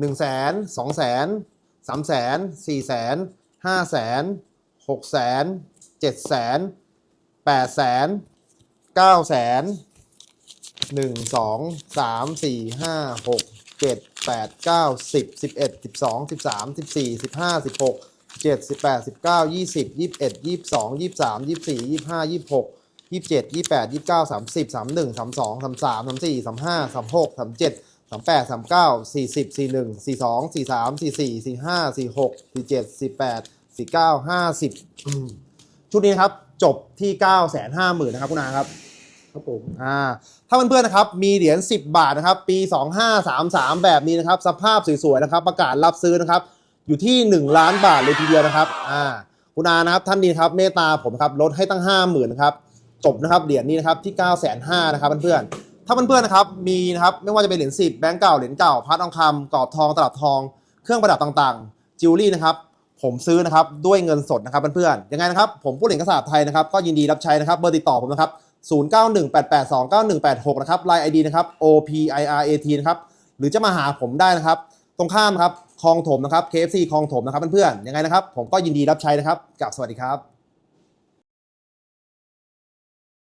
หนึ่งแสนสองแสนสามแสนสี่แสนห้าแสนหกแสนเจ็ดแสนแปดแสนเก้าแสนหนึ่งสองสามสี่ห้าหกเจ็ดแปดเก้าสิบสิบเอ็ดสิบสองสิบสามสิบสี่สิบห้าสิบหกเจ็ดสิบแปดสิบเก้ายี่สิบยี่สิบเอ็ดยี่สิบสองยี่สิบสามยี่สิบสี่ยี่สิบห้ายี่สิบหกยี่สิบเจ็ดยี่สิบแปดยี่สิบเก้าสามสิบสามหนึ่งสามสองสามสามสามสี่สามห้าสามหกสามเจ็ด สามแปดสามเก้าสี่สิบสี่หนึ่งสี่สองสี่สามสี่สี่สี่ห้าสี่หกสี่เจ็ดสี่แปดสี่เก้าห้าสิบชุดนี้นะครับจบที่เก้าแสนห้าหมื่นนะครับคุณอาครับครับผมอ่าถ้าเพื่อนๆนะครับมีเหรียญ10 บาทนะครับปี 2533 แบบนี้นะครับ สภาพสวยๆนะครับ ประกาศรับซื้อนะครับ อยู่ที่ 1 ล้านบาทเลยทีเดียวนะครับอ่าคุณอานะครับท่านนี้ครับเมตตาผมครับลดให้ตั้ง 50,000นะครับจบนะครับเหรียญนี้นะครับที่ 9 5 0 0 0นะครับเพื่อนๆ ถ้าเพื่อนๆนะครับมีนะครับไม่ว่าจะเป็นเหรียญ10แบงก์เก่าเหรียญเก่าพัดทองคำกรอบทองตลับทอง เครื่องประดับต่างๆจิวเวลรี่นะครับผมซื้อนะครับด้วยเงินสดนะครับเพื่อนๆยังไงนะครับผมผู้เหรียญกระสาบไทยนะครับก็ยินดีรับใช้นะครับเบอร์ติดต่อผมนะครับ0918829186นะครับ Line ID นะครับ OPIRAT นะครับหรือจะมาหาผมได้นะครับ ตรงข้ามครับคลองถมนะครับ KFC คลองถมนะครับเพื่อนๆยังไงนะครับ ผมก็ยินดีรับใช้นะครับกับสวัสดีครับ